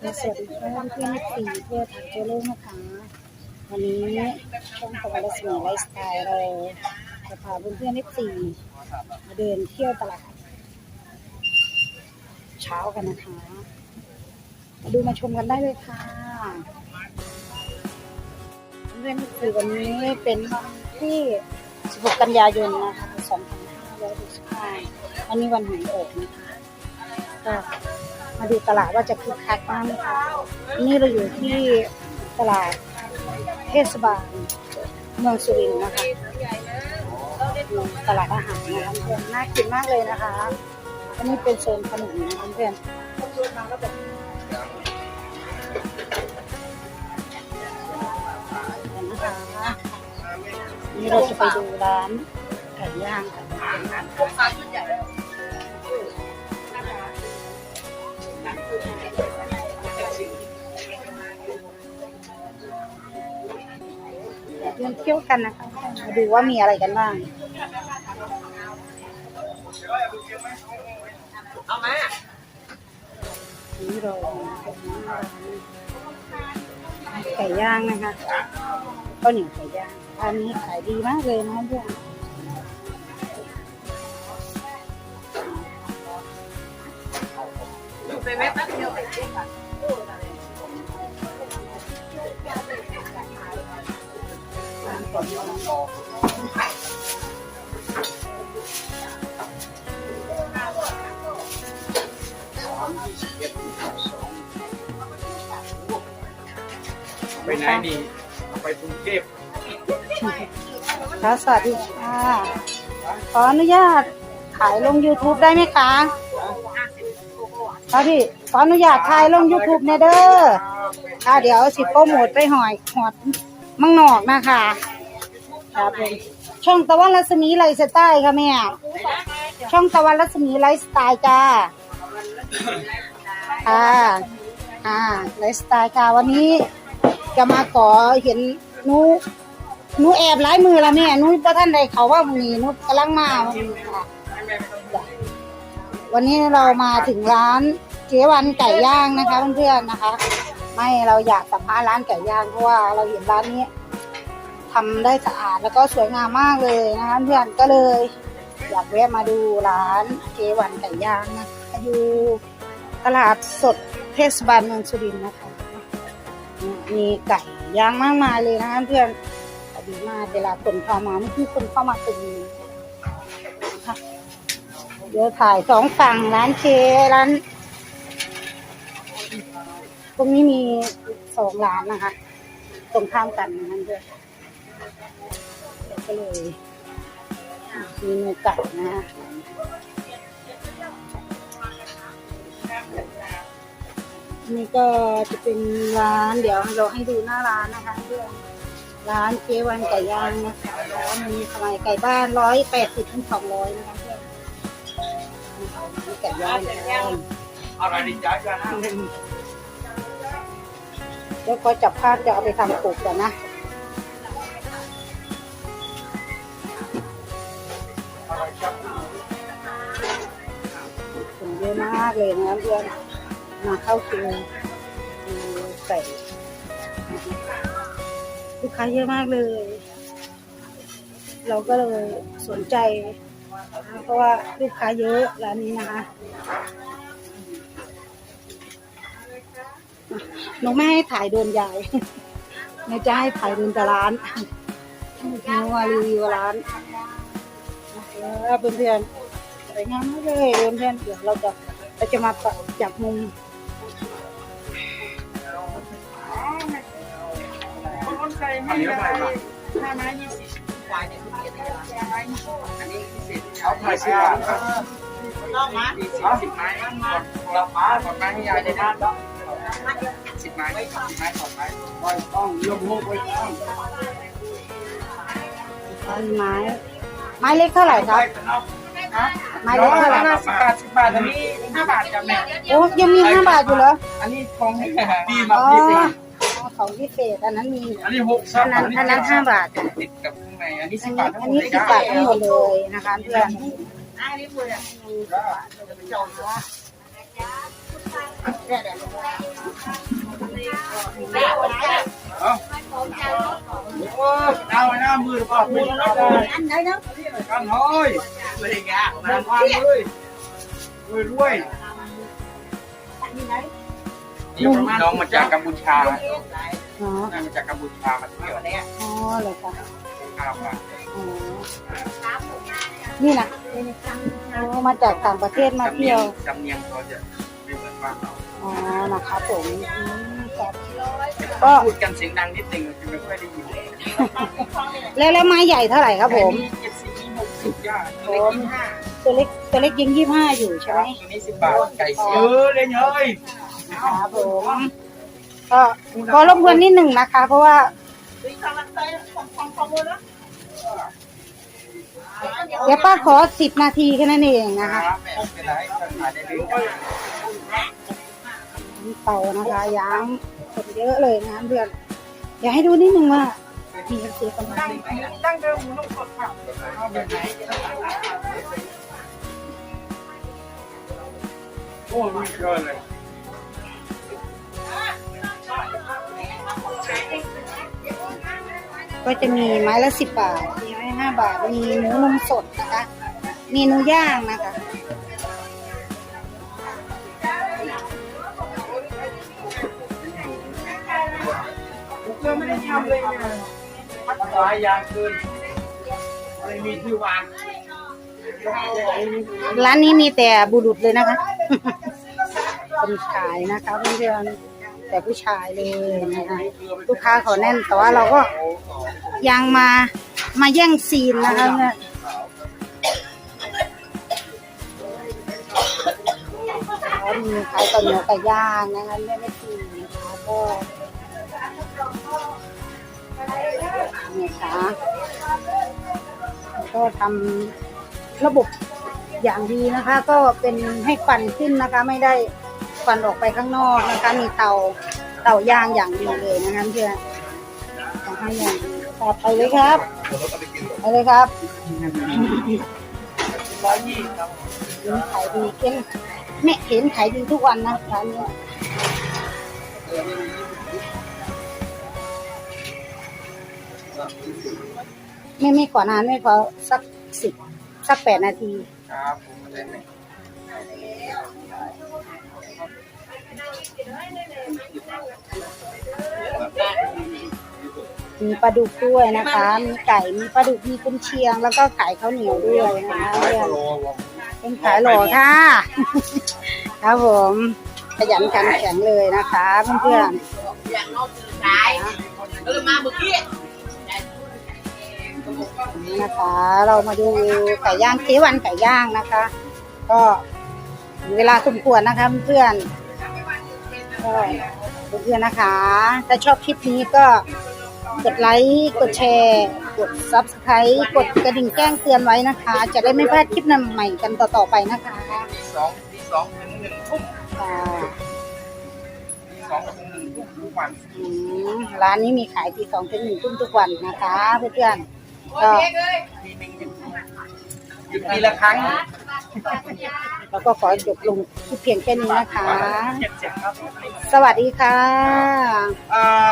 สวัสดีค่ะเพื่อนสี่เพื่อถักเจอโลกนะคะ วันนี้ช่องตะวันรัศมีไลฟ์สไตล์เราจะพาเพื่อนๆสี่มาเดินเที่ยวตลาด เช้ากันนะคะ มาดูมาชมกันได้เลยค่ะ เพื่อนๆสี่วันนี้เป็นวันที่ 16 กันยายนนะคะ 2565วันนี้วันหวยออกนะคะก็ มาดูตลาดว่าจะคึกคักมากไหมคะนี่เราอยู่ที่ตลาดเทศบาลเมืองสุรินทร์นะคะตลาดอาหารนะคะเพื่อนน่ากินมากเลยนะคะอันนี้เป็นโซนขนมนะคะเพื่อนนนะคะนี่เราจะไปดูร้านไก่ย่างกันเดินเที่ยวกันนะคะ มาดูว่ามีอะไรกันบ้างนี่เราไก่ย่างนะคะข้าวเหนียวไก่ย่างอันนี้ขายดีมากเลยนะเพื่อน ไปแม่แป๊บเดียวไปเช็คก่อนไปไหนดีไปกรุงเทพค่ะสวัสดีค่ะ ขออนุญาตถ่ายลง YouTube ได้ไหมคะ ค่ะพี่ขออนุญาตถ่ายลง YouTube เนยเด้อค่ะเดี๋ยวสิโปรโมทไปหอยหอดมังนอกนะคะครับผมช่องตะวันรัศมีไลฟ์สไตล์ค่ะแม่ช่องตะวันรัศมีไลฟ์สไตล์จ้าค่ะอ่าไลฟ์สไตล์ค่ะวันนี้จะมาขอเห็นหนูหนูแอบหลายมือละแม่หนูประท่านใดเขาว่ามีหนูกำลังมาค่ะ วันนี้เรามาถึงร้านเจ๊วันไก่ย่างนะคะเพื่อนๆนะคะ ไม่เราอยากสัมภาษณ์ร้านไก่ย่างเพราะว่าเราเห็นร้านนี้ทำได้สะอาดแล้วก็สวยงามมากเลยนะคะเพื่อนก็เลย อยากแวะมาดูร้านเจ๊วันไก่ย่างนะคะอยู่ตลาดสดเทศบาลเมืองสุรินทร์นะคะมีไก่ย่างมากมายเลยนะคะเพื่อนดีมากเวลาคนเข้ามาไม่คือคนเข้ามาเป็น เดี๋ยวถ่ายสองฝั่งร้านเคร้าน ตรงนี้มีสองร้านนะคะ ตรงข้ามกันนะคะเพื่อนก็เลยมีเนื้อไก่นะคะนี่ก็จะเป็นร้านเดี๋ยวเราให้ดูหน้าร้านนะคะเพื่อนร้านเจวันไก่ย่างนะคะแล้วมีสมัยไก่บ้านร้อยแปดสิบถึงสองร้อยนะคะ ก่ย่างย่างอะไรดีจ้าจ้านะเดี๋ยวก็จับภาพจะเอาไปทำปลูกกันนะคนเยอะมากเลยนะเพื่อนมาเข้าคิวดูไก่ลูกค้าเยอะมากเลย เราก็เลยสนใจ เพราะว่าลูกค้าเยอะร้านนี้นะคะหนูไม่ให้ถ่ายโดนยายหนูจะให้ถ่ายโดนแต่ร้านหนูมารีวิวร้านแล้วเพื่อนๆสวยงามมากเลยเพื่อนๆเดี๋ยวเราจะเราจะมาจับมุมคนไก่ไม่ได้ห้าไม้ยี่สิบควายเนี่ยคุณเกียรติยาไม้ยี่สิบ อันนี้พิเศษเอาไข่สิบบาทน้องมาเอาสิบไม้เราป้าถอดไม้ให้ยายได้นะสิบไม้สิบไม้ถอดไม้ต้องยกมือไว้ข้างต้นไม้ไม้เล็กเท่าไหร่ครับไม้เล็กเท่าไหร่ห้าสิบบาทสิบบาทอันนี้ห้าบาทจ้ะแม่โอ้ยังมีห้าบาทอยู่เหรออันนี้ของดีมากพิเศษ ของพิเศษอันนั้นมีอันนี้หกอันนั้นอันนั้นห้าบาทติดกับข้างในอันนี้อัสินบบานี้ททั้งหมอัดนเลนี้ยสิบจ้าบาททั้งหมดเลยนะคะเพื่อนอันนี้มือเดี๋ยวๆเอาเอาไว้หน้ามือหรือเปล่ามือเอาไปอันไหนนะกันเฮ้ยเลยแกนานวันเลยรวยรวยนี่น้ องมาจากกัมพูชาอ๋อน่ามาจากกัมพูชามาเที่ยวเนี่ยอ๋อเหรอคะข้าวมาอ๋อนี่นะโอ้มาจากต่างประเทศมาสำเนีเที่ยยงวสำเนียงเขาจะไม่เหมือนบ้านเราอ๋อนะครับผมอืมครับก็พูดกันเสียงดังนิดนึงจะไม่ค่อยได้ยินแล้วแล้วไม้ใหญ่เท่าไหร่ครับผมเจ็ดสิบหกสิบย่าเล็กยี่ห้าตัวเล็กตัวเล็กยิงยี่ห้าอยู่ใช่ไหมตัวนี้สิบบาทไก่เสียเออเลยเฮ้ย ครับผมก็ขอรบกวนนิดหนึ่งนะคะ เพราะว่าเดี๋ยวป้าขอสิบนาทีแค่นั้นเองนะคะเป็นไรขายได้เลยเตานะคะย้างคนเยอะเลยนะเพื่อนอยากให้ดูนิดนึงว่ามีเสียกำลังตั้งเดิมหมูนุ่มสดค่ะเอาแบบไหนโอ้มีเยอะเลย ก็จะมีไม้ละสิบบาท มีไม้ห้าบาท มีหมูนมสดนะคะเมนูย่างนะคะเริ่มไม่ได้ทำเลยนะสายยางคืนไม่มีที่วางร้านนี้มีแต่บุรุษเลยนะคะ คนขายนะคะเพื่อนๆ แต่ผู้ชายเลยนะคะลูกค้าเขาแน่นแต่ว่าเราก็ยังมามาแย่งซีนนะคะเนี่ยมีขายต่อเนียวไก่ย่างนะคะไม่ไม่ทีนะคะก็นี่ค่ะก็ทำระบบอย่างดีนะคะ ก็เป็นให้ควันขึ้นนะคะไม่ได้ ควันออกไปข้างนอกนะคะ มีเตาเตายางอย่างดีเลยนะคะเพื่อนทำให้อย่างดีต่อไปเลยครับไปเลยครับร้อยยี่ครับเห็นขายดีเก่งแม่เห็นขายดีทุกวันนะร้านเนี้ยไม่ไม่ก่อนนานไม่พอสักสิบสักแปดนาที ครับผมได้ไหม มีปลาดุกด้วยนะคะ มีไก่มีปลาดุกมีกุนเชียง แล้วก็ขายข้าวเหนียวด้วยนะคะเพื่อนเป็นขายหล่อค่ะ ครับผมขยันขันแข็งเลยนะคะเพื่อนอย่างนอกคือขายเออมาเมื่อกี้ๆนี่นะคะ เรามาดูไก่ย่างเจ๊วันไก่ย่างนะคะ ก็ถึงเวลาสมควรนะคะเพื่อนๆก็เพื่อนๆนะคะถ้าชอบคลิปนี้ก็ กดไลค์ กดแชร์ กด subscribe กดกระดิ่งแจ้งเตือนไว้นะคะ จะได้ไม่พลาดคลิปใหม่ๆกันต่อๆไปนะคะที่สองที่สองถึงหนึ่งทุ่มค่ะที่สองถึงหนึ่งทุ่มทุกวันอืมร้านนี้มีขายที่สองถึงหนึ่งทุ่มทุกวันนะคะเพื่อนๆก็ปีหนึ่งหยุดหยุดปีละครั้งเราก็ขอจบลงที่เพียงแค่นี้นะคะ เจ็ดเจ็ดครับสวัสดีค่ะ เอ่อ